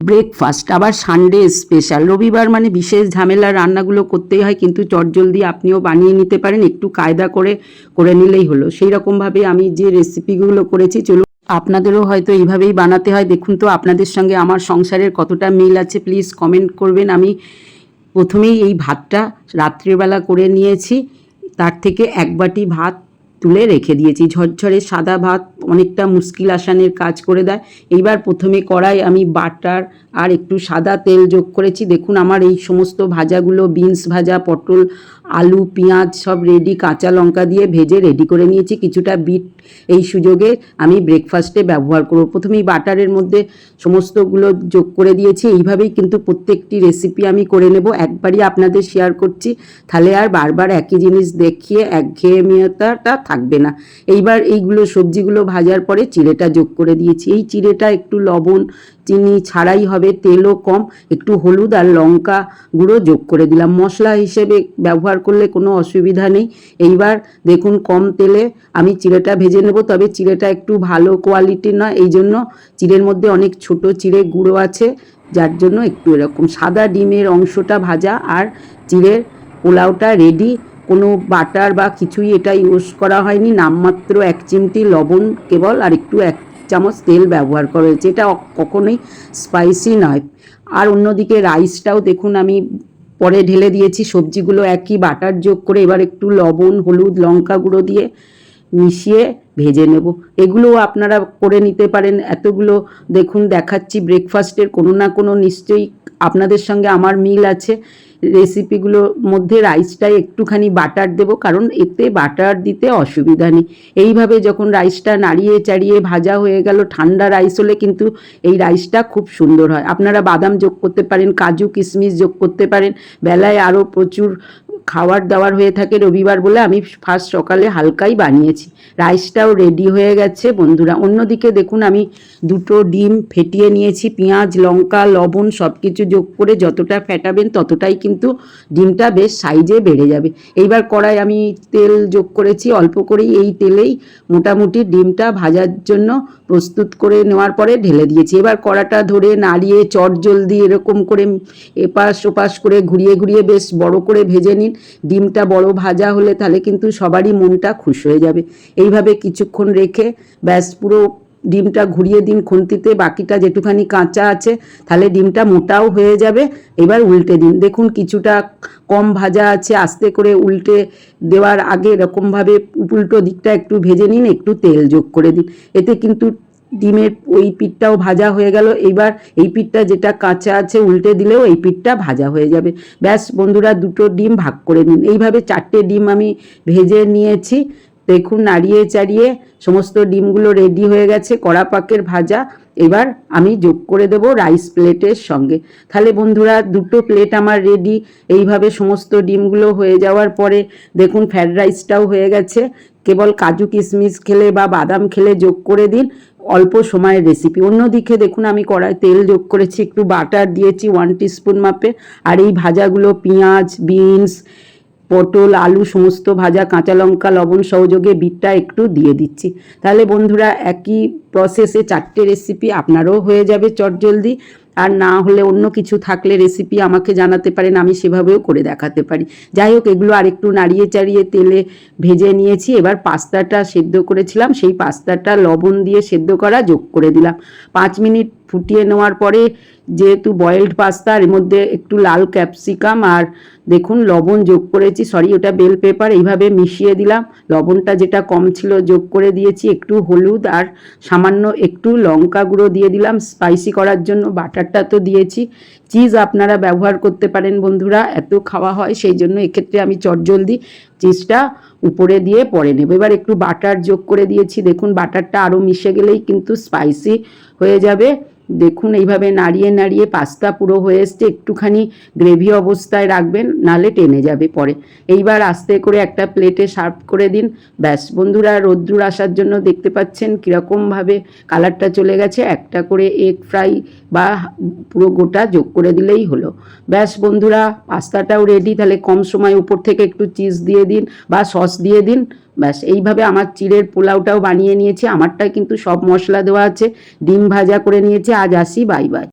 Breakfast আবার Sunday special রবিবার মানে বিশেষ ঝামেলা, রান্নাগুলো করতেই হয়, কিন্তু চটজলদি আপনিও বানিয়ে নিতে পারেন, একটু কায়দা করে করে নিলেই হলো। সেই রকমভাবে আমি যে রেসিপিগুলো করেছি, চলুন আপনাদেরও হয়তো এইভাবেই বানাতে হয়। দেখুন তো, আপনাদের সঙ্গে আমার সংসারের কতটা মিল আছে প্লিজ কমেন্ট করবেন। আমি প্রথমেই এই ভাতটা রাত্রিবেলা করে নিয়েছি। তার থেকে এক বাটি ভাত তুলে রেখে দিয়েছি। ঝরঝরে সাদা ভাত অনেকটা মুশকিল আসানের কাজ করে দেয়। এইবার প্রথমে কড়াই আমি বাটার আর একটু সাদা তেল যোগ করেছি। দেখুন আমার এই সমস্ত ভাজাগুলো, বিনস ভাজা, পটল আলু, পেঁয়াজ সব রেডি কাঁচা লঙ্কা দিয়ে ভেজে রেডি করে নিয়েছি। কিছুটা বিট এই সুযোগে আমি ব্রেকফাস্টে ব্যবহার করব। প্রথমেই বাটারের মধ্যে সমস্তগুলো যোগ করে দিয়েছি। এইভাবেই কিন্তু প্রত্যেকটি রেসিপি আমি করে নেব। একবারই আপনাদের শেয়ার করছি। তাহলে আর বারবার একই জিনিস দেখিয়ে একঘেয়েমিয়তাটা থাকবে না। এইবার এইগুলো সবজিগুলো ভাজার পরে চিড়েটা যোগ করে দিয়েছি। এই চিড়েটা একটু লবণ, চিনি ছাড়াই হবে, তেলও কম। একটু হলুদ আর লঙ্কা গুঁড়ো যোগ করে দিলাম। মশলা হিসেবে ব্যবহার করলে কোনো অসুবিধা নেই। এইবার দেখুন কম তেলে আমি চিড়েটা ভেজে নেব, তবে চিড়েটা একটু ভালো কোয়ালিটির নয় এই জন্য চিড়ের মধ্যে অনেক ছোট চিড়ে গুঁড়ো আছে, যার জন্য একটু এরকম সাদা ডিমের অংশটা ভাজা আর চিড়ের পোলাওটা রেডি কোনো বাটার বা কিছুই এটা ইউজ করা হয়নি, নামমাত্র এক চিমটি লবণ কেবল আর একটু এক চামচ তেল ব্যবহার করা হয়েছে। এটা কখনোই স্পাইসি নয়। আর অন্যদিকে রাইসটাও দেখুন আমি পরে ঢেলে দিয়েছি। সবজিগুলো একই বাটার যোগ করে এবার একটু লবণ, হলুদ, লঙ্কা গুঁড়ো দিয়ে মিশিয়ে ভেজে নেব। এগুলোও আপনারা করে নিতে পারেন। এতগুলো দেখুন, দেখাচ্ছি। ব্রেকফাস্টের কোনো না কোনো নিশ্চয়ই আপনাদের সঙ্গে আমার মিল আছে। রেসিপিগুলোর মধ্যে রাইসটায় একটুখানি বাটার দেব, কারণ এতে বাটার দিতে অসুবিধা নেই। এইভাবে যখন রাইসটা নাড়িয়ে চাড়িয়ে ভাজা হয়ে গেল, ঠান্ডা রাইস হলে কিন্তু এই রাইসটা খুব সুন্দর হয়। আপনারা বাদাম যোগ করতে পারেন, কাজু কিশমিশ যোগ করতে পারেন, বেলায় আরও প্রচুর খাবার দাওয়ার হয়ে থাকে রবিবার বলে আমি ফার্স্ট সকালে হালকাই বানিয়েছি। রাইসটাও রেডি হয়ে গেছে বন্ধুরা। অন্যদিকে দেখুন আমি দুটো ডিম ফেটিয়ে নিয়েছি, পেঁয়াজ, লঙ্কা, লবণ সব কিছু যোগ করে যতটা ফেটাবেন ততটাই কিন্তু ডিমটা বেশ সাইজে বেড়ে যাবে। এইবার কড়াই আমি তেল যোগ করেছি, অল্প করেই এই তেলেই মোটামুটি ডিমটা ভাজার জন্য প্রস্তুত করে নেওয়ার পরে ঢেলে দিয়েছি। এবার কড়াটা ধরে নাড়িয়ে চট জলদি এরকম করে এপাশ ওপাশ করে ঘুরিয়ে ঘুরিয়ে বেশ বড় করে ভেজে নিন। ডিমটা বড় ভাজা হলে তাহলে কিন্তু সবারই মনটা খুশ হয়ে যাবে। এইভাবে কিছুক্ষণ রেখে ব্যাস পুরো ডিমটা ঘুরিয়ে দিন খুন্তিতে, বাকিটা যেটুখানি কাঁচা আছে তাহলে ডিমটা মোটাও হয়ে যাবে। এবার উল্টে দিন। দেখুন কিছুটা কম ভাজা আছে, আস্তে করে উল্টে দেওয়ার আগে এরকমভাবে উল্টো দিকটা একটু ভেজে নিন, একটু তেল যোগ করে দিন। এতে কিন্তু ডিমের ওই পিঠটাও ভাজা হয়ে গেল। এইবার এই পিঠটা যেটা কাঁচা আছে উল্টে দিলেও এই পিঠটা ভাজা হয়ে যাবে। ব্যাস বন্ধুরা, দুটো ডিম ভাগ করে নিন। এইভাবে চারটে ডিম আমি ভেজে নিয়েছি। দেখুন, নাড়িয়ে চাড়িয়ে সমস্ত ডিমগুলো রেডি হয়ে গেছে, কড়া পাকের ভাজা। এবার আমি যোগ করে দেব রাইস প্লেটের সঙ্গে। তাহলে বন্ধুরা, দুটো প্লেট আমার রেডি এইভাবে সমস্ত ডিমগুলো হয়ে যাওয়ার পরে দেখুন ফ্রায়েড রাইসটাও হয়ে গেছে। কেবল কাজু কিশমিশ খেলে বা বাদাম খেলে যোগ করে দিন। অল্প সময়ের রেসিপি অন্যদিকে দেখুন, আমি কড়াই তেল যোগ করেছি, একটু বাটার দিয়েছি ওয়ান টিস্পুন মাপে। আর এই ভাজাগুলো পেঁয়াজ বিনস পটল, আলু সমস্ত ভাজা, কাঁচা লঙ্কা, লবণ সহযোগে বিটটা একটু দিয়ে দিচ্ছি। তাহলে বন্ধুরা, একই প্রসেসে চারটে রেসিপি আপনারও হয়ে যাবে চটজলদি। আর না হলে অন্য কিছু থাকলে রেসিপি আমাকে জানাতে পারেন, আমি সেভাবেও করে দেখাতে পারি। যাই হোক, এগুলো আরেকটু নাড়িয়ে চাড়িয়ে তেলে ভেজে নিয়েছি। এবার পাস্তাটা সেদ্ধ করেছিলাম, সেই পাস্তাটা লবণ দিয়ে সেদ্ধ করা যোগ করে দিলাম। পাঁচ মিনিট ফুটিয়ে নেওয়ার পরে যেহেতু বয়েলড পাস্তা এর মধ্যে একটু লাল ক্যাপসিকাম আর দেখুন লবণ যোগ করেছি সরি ওটা বেল পেপার এইভাবে মিশিয়ে দিলাম। লবণটা যেটা কম ছিল যোগ করে দিয়েছি, একটু হলুদ আর সামান্য একটু লঙ্কা গুঁড়ো দিয়ে দিলাম স্পাইসি করার জন্য, বাটারটা তো দিয়েছি। চিজ আপনারা ব্যবহার করতে পারেন বন্ধুরা, এত খাওয়া হয় সেই জন্য এক্ষেত্রে আমি চটজলদি চিজটা উপরে দিয়ে পরে নেব। এবার একটু বাটার যোগ করে দিয়েছি, দেখুন বাটারটা আরও মিশে গেলেই কিন্তু স্পাইসি হয়ে যাবে। দেখুন, এইভাবে নাড়িয়ে নাড়িয়ে পাস্তা পুরো হয়ে এসছে, একটুখানি গ্রেভি অবস্থায় রাখবেন, নালে টেনে যাবে পরে। এইবার আস্তে করে একটা প্লেটে সার্ভ করে দিন। ব্যাস, বন্ধুরা, রোদ্দুর আসার জন্য দেখতে পাচ্ছেন কীরকমভাবে কালারটা চলে গেছে। একটা করে এগ ফ্রাই বা পুরো গোটা যোগ করে দিলেই হলো। ব্যাস, বন্ধুরা, পাস্তাটাও রেডি তাহলে কম সময় উপর থেকে একটু চিজ দিয়ে দিন বা সস দিয়ে দিন। ব্যাস, এইভাবে আমার চিড়ের পোলাওটাও বানিয়ে নিয়েছি আমারটা কিন্তু সব মশলা দেওয়া আছে, ডিম ভাজা করে নিয়েছি, আজ আসি, বাই বাই।